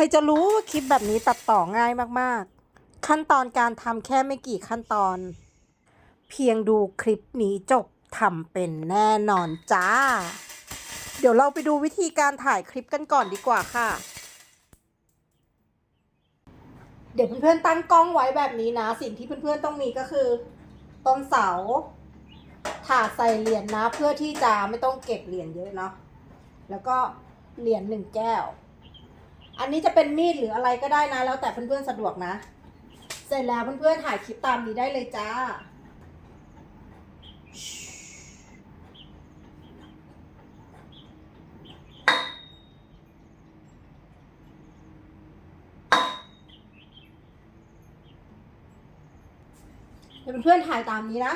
รจะรู้ว่าคลิปแบบนี้ตัดต่อง่ายมากๆ ขั้นตอนการทำแค่ไม่กี่ขั้นตอน เพียงดูคลิปนี้จบทำเป็นแน่นอนจ้า เดี๋ยวเราไปดูวิธีการถ่ายคลิปกันก่อนดีกว่าค่ะ เดี๋ยวเพื่อนๆตั้งกล้องไว้แบบนี้นะ สิ่งที่เพื่อนๆต้องมีก็คือต้นเสาถาดใส่เหรียญนะเพื่อที่จะไม่ต้องเก็บเหรียญเยอะเนาะแล้วก็เหรียญหนึ่งแก้ว อันนี้จะเป็นมีดหรืออะไรก็ได้นะ แล้วแต่เพื่อนๆสะดวกนะ เสร็จแล้วเพื่อนๆถ่ายคลิปตามนี้ได้เลยจ้า เดี๋ยวเพื่อนๆถ่ายตามนี้นะ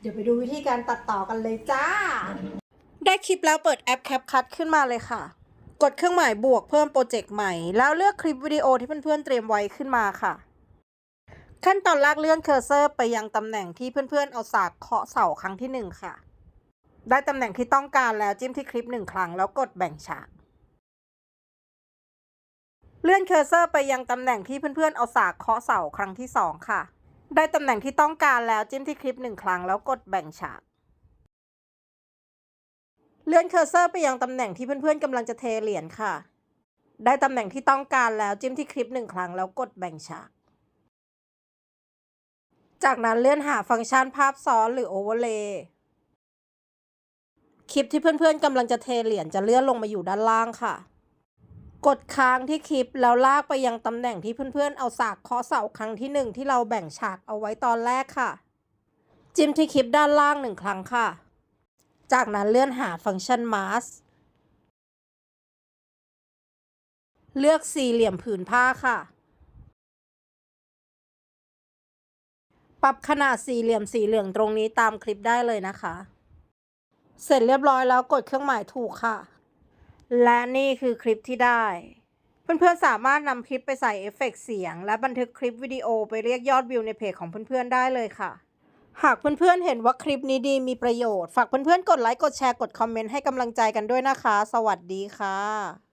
เดี๋ยวไปดูวิธีการตัดต่อกันเลยจ้า ได้คลิปแล้วเปิดแอป CapCut ขึ้นมาเลยค่ะ กดเครื่องหมายบวกเพิ่มโปรเจกต์ใหม่ แล้วเลือกคลิปวิดีโอที่เพื่อนๆเตรียมไว้ขึ้นมาค่ะ ขั้นตอนแรกเลื่อนเคอร์เซอร์ไปยังตำแหน่งที่เพื่อนๆเอาสากเคาะเสาครั้งที่หนึ่งค่ะ ได้ตำแหน่งที่ต้องการแล้วจิ้มที่คลิปหนึ่งครั้งแล้วกดแบ่งฉาก เลื่อนเคอร์เซอร์ไปยังตำแหน่งที่เพื่อนๆเอาสากเคาะเสาครั้งที่สองค่ะ ได้ตำแหน่งที่ต้องการแล้วจิ้มที่คลิปหนึ่งครั้งแล้วกดแบ่งฉาก เลื่อนเคอร์เซอร์ไปยังตำแหน่งที่เพื่อนๆกำลังจะเทเหรียญค่ะ ได้ตำแหน่งที่ต้องการแล้วจิ้มที่คลิปหนึ่งครั้งแล้วกดแบ่งฉาก จากนั้นเลื่อนหาฟังก์ชันภาพซ้อนหรือโอเวอร์เลย์คลิปที่เพื่อนๆกำลังจะเทเหรียญจะเลื่อนลงมาอยู่ด้านล่างค่ะ กดค้างที่คลิปแล้วลากไปยังตำแหน่งที่เพื่อนๆ เอาสากเคาะเสาครั้งที่หนึ่งที่เราแบ่งฉากเอาไว้ตอนแรกค่ะ จิ้มที่คลิปด้านล่างหนึ่งครั้งค่ะ จากนั้นเลื่อนหาฟังก์ชัน mask เลือกสี่เหลี่ยมผืนผ้าค่ะ ปรับขนาดสี่เหลี่ยมสีเหลืองตรงนี้ตามคลิปได้เลยนะคะ เสร็จเรียบร้อยแล้วกดเครื่องหมายถูกค่ะ และนี่คือคลิปที่ได้ เพื่อนๆสามารถนำคลิปไปใส่เอฟเฟกต์เสียง และบันทึกคลิปวิดีโอไปเรียกยอดวิวในเพจของเพื่อนๆได้เลยค่ะ หากเพื่อนๆเห็นว่าคลิปนี้ดีมีประโยชน์ ฝากเพื่อนๆกดไลค์กดแชร์กดคอมเมนต์ให้กำลังใจกันด้วยนะคะ สวัสดีค่ะ